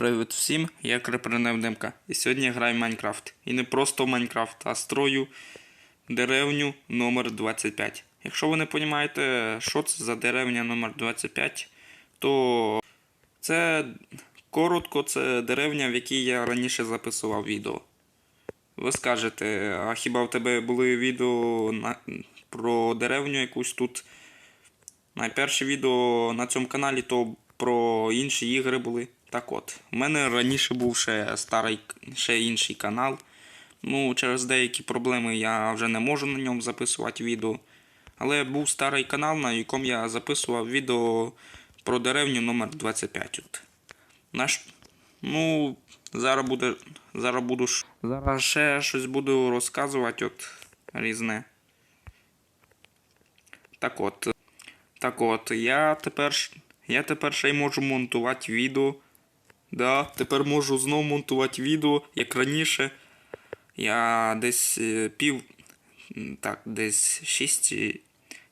Привіт всім, я Крепринев Демка. І сьогодні я граю в Майнкрафт. І не просто в Майнкрафт, а строю деревню номер 25. Якщо ви не розумієте, що це за деревня номер 25, то це коротко, це деревня, в якій я раніше записував відео. Ви скажете, а хіба в тебе були відео на... про деревню якусь тут? Найперше відео на цьому каналі то про інші ігри були. Так от, у мене раніше був ще старий, ще інший канал. Ну, через деякі проблеми я вже не можу на ньому записувати відео. Але був старий канал, на якому я записував відео про деревню номер 25 От. Наш... Ну, зараз буде. Зараз буду. Зараз ще щось буду розказувати, от різне. Так от. Так от, я тепер, я тепер ще й можу монтувати відео. Да, тепер можу знову монтувати відео, як раніше. Я десь е, пів. Так, десь 6,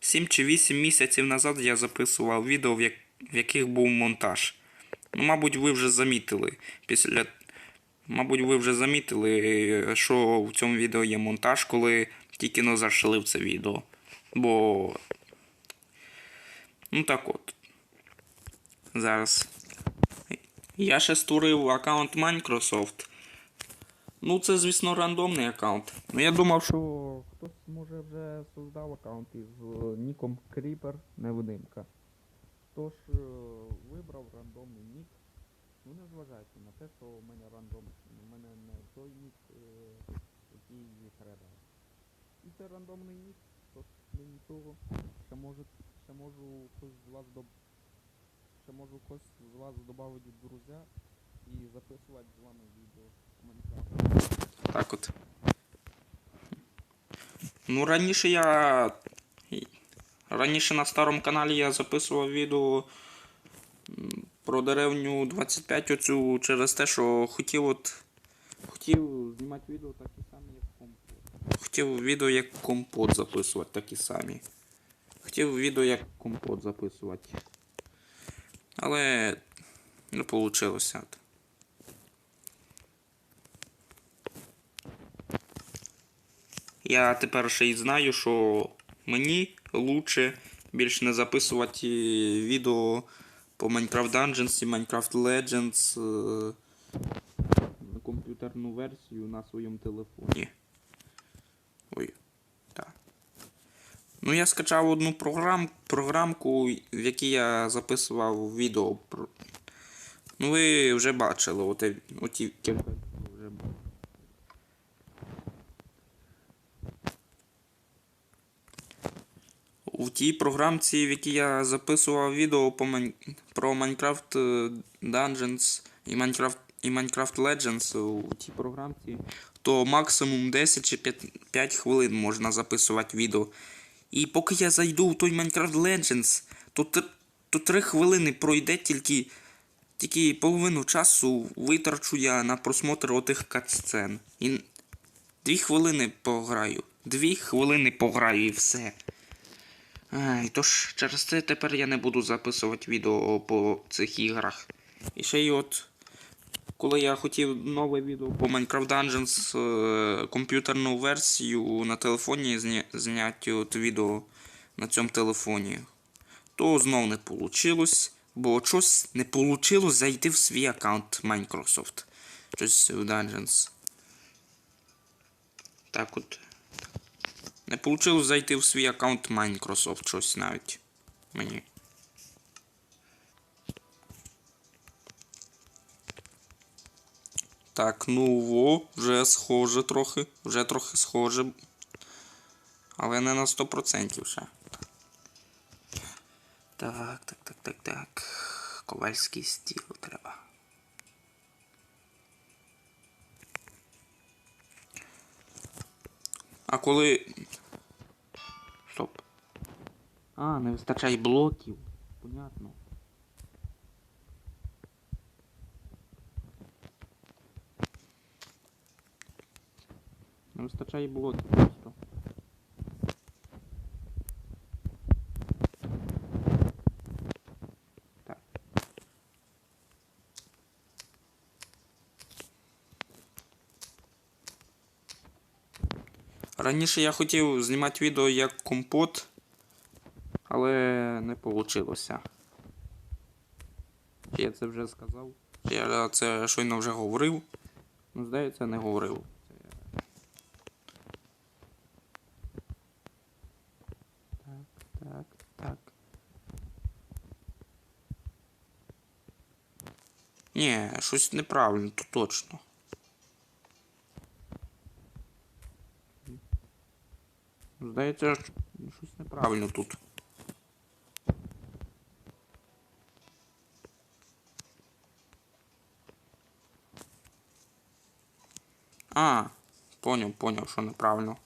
7 чи 8 місяців назад я записував відео, в, як, в яких був монтаж. Ну, мабуть, ви вже замітили. Після. Мабуть, ви вже замітили, е, що в цьому відео є монтаж, коли тільки но зайшли в це відео. Бо Ну так от. Зараз. Я ще створив аккаунт Microsoft. Ну, це, звісно, рандомний аккаунт. Ну я думав, що хтось може вже создав аккаунт із е, ніком Creeper невидимка. Тож е, вибрав рандомний нік. Ну не зважайте на те, що у мене рандом. У мене не той нік, е, який треба. І це рандомний нік, тож ну нічого. Ще може, ще можу хтось з вас доб... Ще можу хтось з вас додати в друзя і записувати з вами відео Майнкрафт. Так от. Ну раніше я. Раніше на старому каналі я записував відео про деревню 25 оцю через те, що хотів от. Хотів знімати відео такі самі, як компот. Хотів відео як компот записувати такі самі. Хотів відео як компот записувати. Але не вийшло. Я тепер ще й знаю, що мені лучше більше не записувати відео по Minecraft Dungeons і Minecraft Legends е, на комп'ютерну версію на своєму телефоні. Ой, так. Ну, я скачав одну програм, програмку, в якій я записував відео. про- Ну, ви вже бачили, оті бачили. У тій програмці, в якій я записував відео по Майн... про Minecraft е, Dungeons і Minecraft, і Minecraft Legends у тій програмці, то максимум 10 чи 5, 5 хвилин можна записувати відео. І поки я зайду в той Minecraft Legends, то, то 3 хвилини пройде тільки, тільки половину часу витрачу я на просмотр отих катсцен. І 2 хвилини пограю. 2 хвилини пограю і все. Ай, тож через це тепер я не буду записувати відео по цих іграх. І ще й от, коли я хотів нове відео по Minecraft Dungeons е, комп'ютерну версію на телефоні зня... зняти от відео на цьому телефоні, то знов не вийшло, бо щось не вийшло зайти в свій аккаунт Microsoft. Щось в Dungeons. Так от. Не вийшло зайти в свій аккаунт Microsoft щось навіть. Мені. Так, ну во, вже схоже трохи. Вже трохи схоже. Але не на 100% ще. Так, так, так, так, так. Ковальський стіл треба. А коли. Стоп. А, не вистачає блоків. Понятно. Не вистачає блоки просто. Раніше я хотів знімати відео як компот, але не вийшло. Чи я це вже сказав? Чи я це щойно вже говорив? Ну, здається, не говорив. Так, так. Ні, щось неправильно, то точно. Здається, щось неправильно тут. А, поняв, поняв, що неправильно.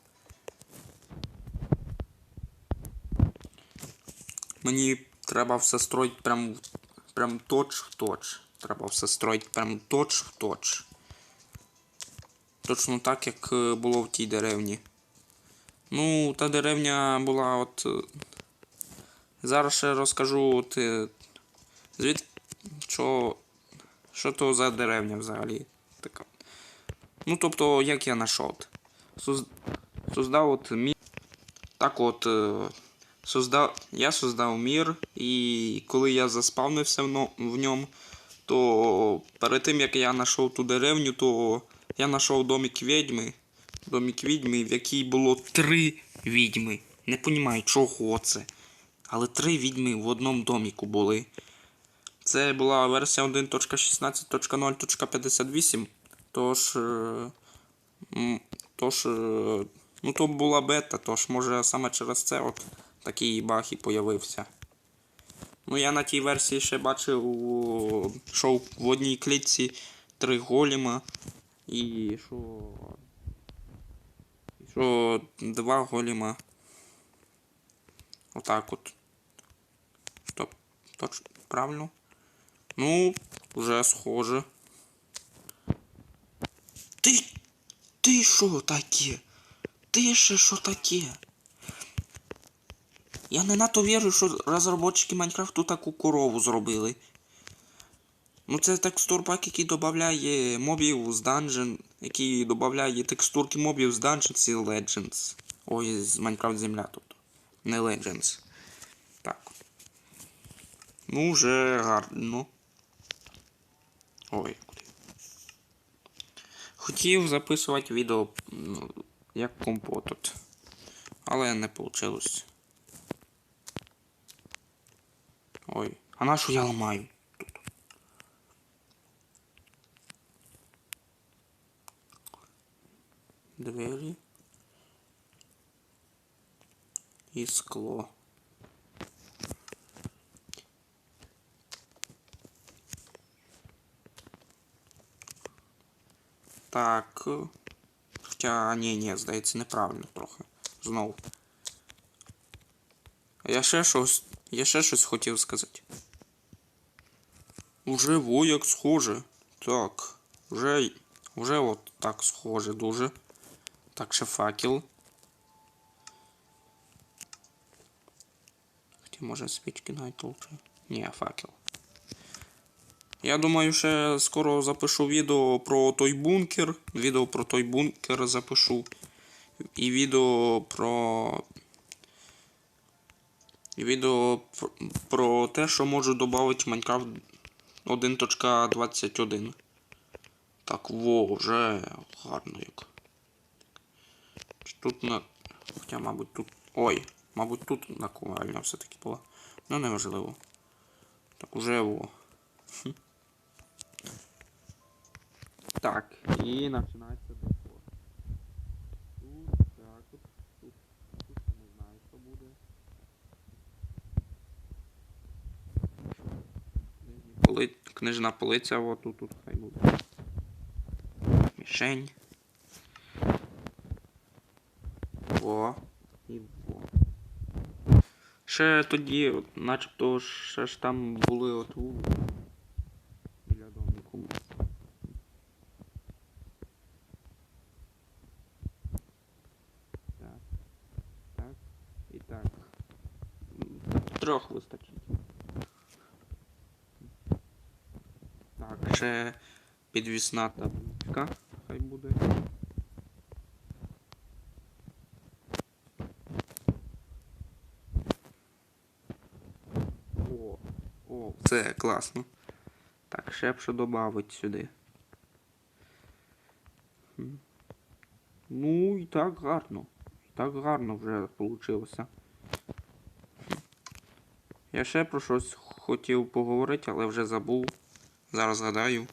Мені треба все строїть прям, прям точ в точ. Треба все строїть прям точ в точ. Точно так, як е, було в тій деревні. Ну, та деревня була от. е, Зараз ще розкажу, от, е, звід... що, що то за деревня взагалі. Така. Ну, тобто, як я знайшов. Соз... Создав от мір. Так от. Создав... Я создав мір, і коли я заспавнився в, в ньому, то перед тим як я знайшов ту деревню, то я знайшов домик відьми. Домик відьми, в якій було три відьми. Не розумію, чого це. Але три відьми в одному доміку були. Це була версія 1.16.0.58. Тож. е, Тож. е, Ну, то була бета, тож може саме через це от такий баг і появився. Ну, я на тій версії ще бачив, що в одній клітці три голіма і що. Що два голіма. Отак от. Стоп. Точно правильно? Ну, вже схоже. Ти. Ти що таке? Ти ще що таке? Я не надто вірю, що розробники Майнкрафту таку корову зробили. Ну це текстурпак, який додає мобів з Dungeon, який додає текстурки мобів з Dungeons і Legends. Ой, з Minecraft Земля тобто. Не Legends. Так. Ну, вже гарно. Ой, куди. Хотів записувати відео ну, як компот тут. Але не вийшло. Ой, а на що я ламаю? Двері. І скло. Так. е, Хоча, ні, здається, неправильно трохи. Знову. Я ще щось. Я ще щось хотів сказати. Уже во як схоже. Так. Вже. Вже от так схоже дуже. Так, ще факел. Хоча може свічки навіть лучше. Ні, факел. Я думаю, ще скоро запишу відео про той бункер. Відео про той бункер запишу. І відео про. І відео про, те, що можу додати Minecraft 1.21. Так, во, вже гарно як. Тут на. Хоча, мабуть, тут. Ой, мабуть, тут наковальня все-таки була. Ну, неважливо. Так, уже во. Так, і починається декор. Тут, так, тут, тут, тут не знаю, що буде. Поли... Книжна полиця, от тут, тут хай буде. Мішень. Во. І во. Ще тоді, от, начебто, ще ж там були от вулиці. Біля домику. Так. І так. Трьох вистачить. ще підвісна табличка. Хай буде. О, о, це класно. Так, ще б що додати сюди. Ну і так гарно. І так гарно вже вийшло. Я ще про щось хотів поговорити, але вже забув. Зараз згадаю.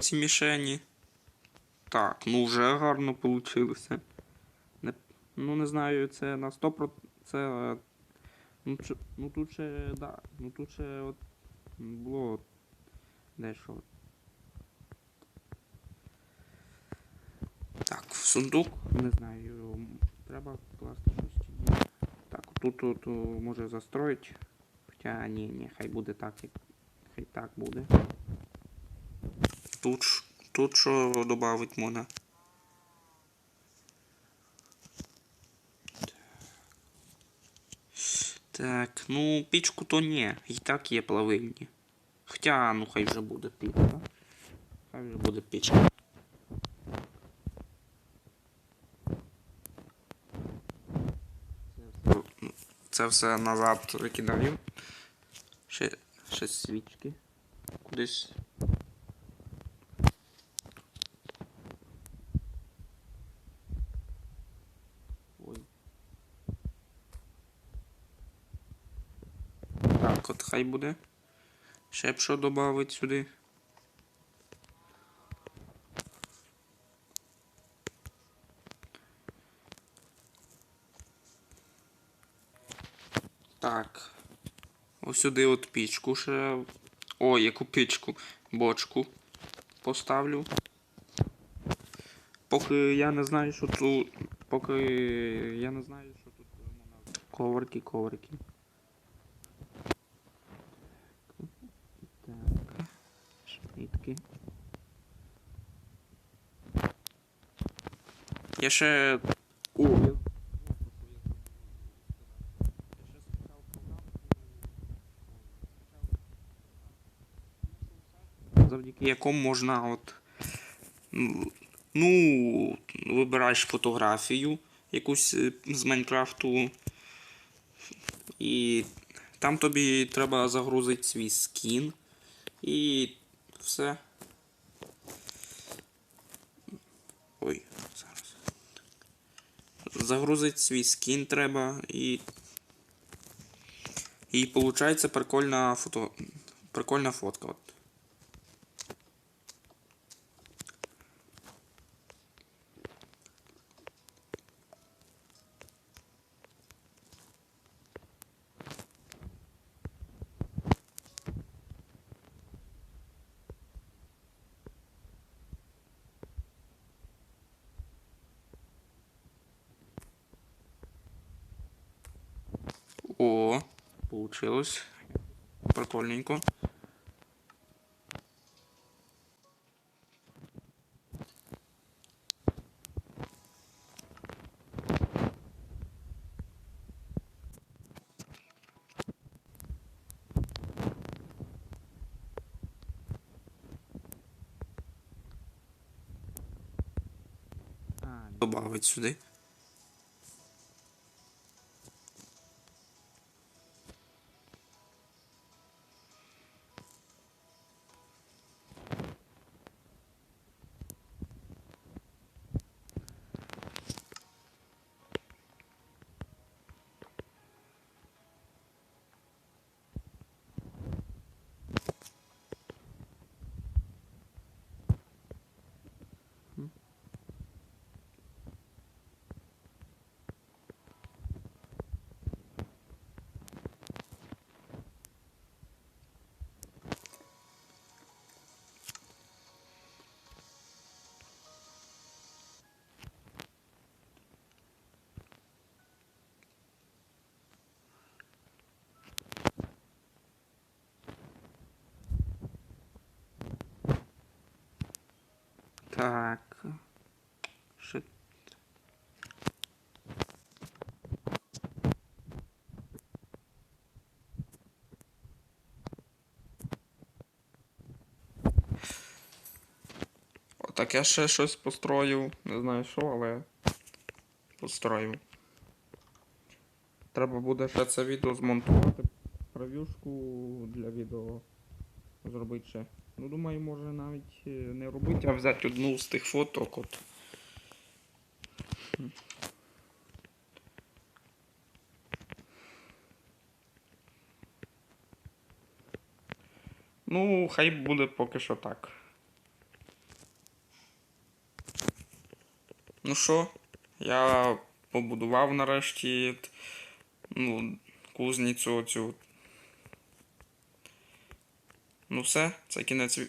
Ці мішені. Так, ну вже гарно вийшло. Не, ну не знаю, це на 100%. Це. е, Ну, чи, ну тут ще, да. Ну тут ще от було дещо. Так, в сундук, не знаю, треба класти щось чи. Так, тут, тут може застроїть. Хоча ні, ні, хай буде так, як. Хай так буде. Тут, тут що додати можна? Так, ну пічку то ні, і так є плавильні. Хоча, ну хай вже буде пічка. Хай вже буде пічка. Це все назад викидаю. Ще, ще свічки. Кудись. Ой. Так, от хай буде. Ще б що додати сюди. Так. Ось сюди от пічку ще. О, яку пічку? Бочку поставлю. Поки я не знаю, що тут. Поки я не знаю, що тут можна. Коврики, коврики. Так. Шнитки. Я ще. О, я... Завдяки якому можна от. Ну, вибираєш фотографію якусь е, з Майнкрафту. І там тобі треба загрузити свій скін. І все. Ой, зараз. Загрузити свій скін треба і. І виходить прикольна фото. Прикольна фотка. От. О, получилось. Прикольненько. Добавить сюди. Так. Ще... Так, я ще щось построїв. Не знаю що, але построїв. Треба буде ще це відео змонтувати. прев'юшку для відео зробити ще. Ну, думаю, може навіть е, не робити, а взяти одну з тих фоток. От. Ну, хай буде поки що так. Ну що, я побудував нарешті ну, кузницю оцю. Ну все, це кінець